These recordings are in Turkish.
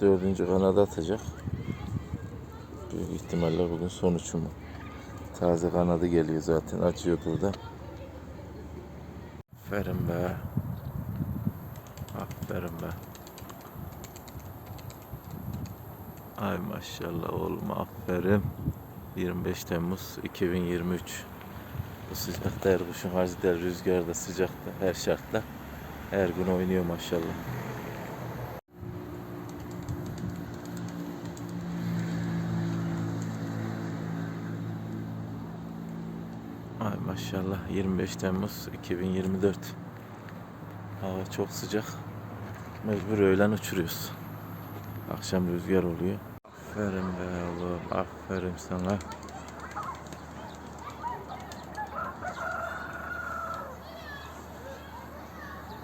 dördüncü kanada atacak. Büyük ihtimalle bugün son uçumu. Taze kanadı geliyor zaten. Açıyor burada. Aferin be. Aferin be. Ay maşallah oğlum aferin. 25 Temmuz 2023. Bu sıcakta her kuşun harcı der, rüzgarda, sıcakta, her şartta. Her gün oynuyor maşallah. Ay maşallah 25 Temmuz 2024. Hava çok sıcak. Mecbur öğlen uçuruyoruz. Akşam rüzgar oluyor. Aferin be oğlum. Aferin sana.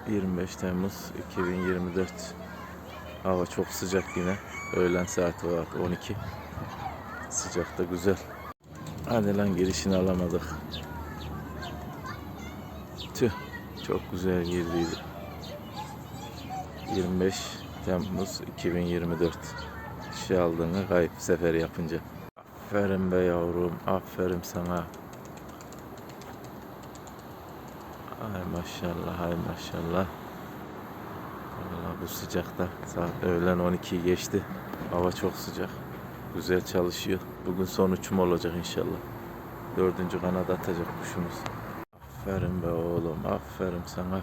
...25 Temmuz 2024... ...hava çok sıcak yine... ...öğlen saati var 12... ...sıcakta güzel... ...hadi lan girişini alamadık... ...tüh... ...çok güzel girdiydi... ...25 Temmuz 2024... ...şey aldığını kayıp sefer yapınca... ...aferin be yavrum... ...aferin sana... Ay maşallah, ay maşallah. Vallahi bu sıcakta saat öğlen 12'yi geçti. Hava çok sıcak. Güzel çalışıyor. Bugün son uçum olacak inşallah. Dördüncü kanada atacak kuşumuz. Aferin be oğlum, aferin sana.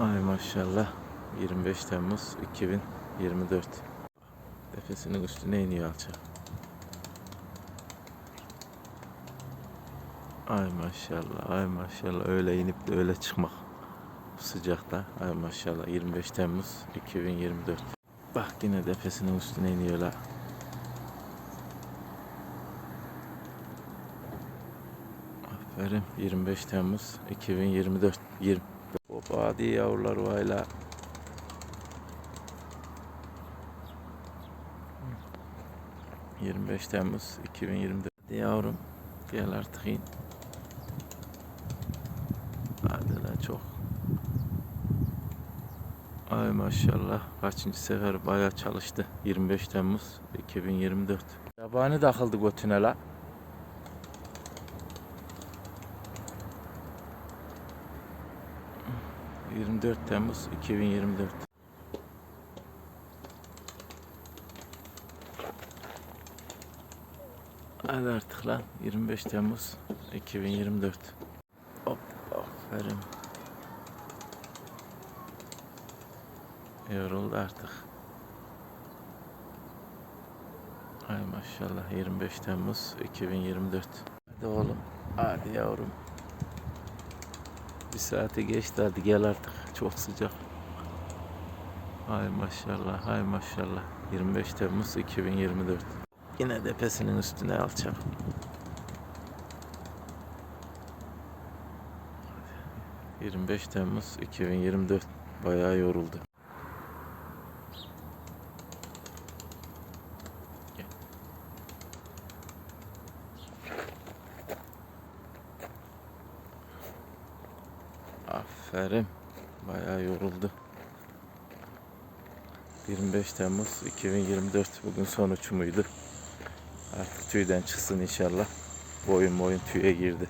Ay maşallah. 25 Temmuz 2024. Tepesinin üstüne iniyor alçak. Ay maşallah, ay maşallah öyle inip de öyle çıkmak. Sıcakta, ay maşallah 25 Temmuz 2024. Bak yine tepesinin üstüne iniyor la. Aferin 25 Temmuz 2024. 20. Hoppa hadi yavrular vayla. Hı. 25 Temmuz 2024. Hadi yavrum gel artık in. Hadi lan çok. Ay maşallah kaçıncı sefer bayağı çalıştı. 25 Temmuz 2024. Yabani takıldı götüne la. ...24 Temmuz 2024. Hadi artık lan 25 Temmuz 2024. Hop aferin. Yoruldu artık. Ay maşallah 25 Temmuz 2024. Hadi oğlum. Hadi yavrum. Bir saate geçti hadi gel artık. Çok sıcak. Ay maşallah, ay maşallah. 25 Temmuz 2024. Yine tepesinin üstüne alçak. 25 Temmuz 2024 bayağı yoruldu. Gel. Aferin. Bayağı yoruldu. 25 Temmuz 2024 bugün son uçumuydu. Artık tüyden çıksın inşallah. Boyun boyun tüye girdi.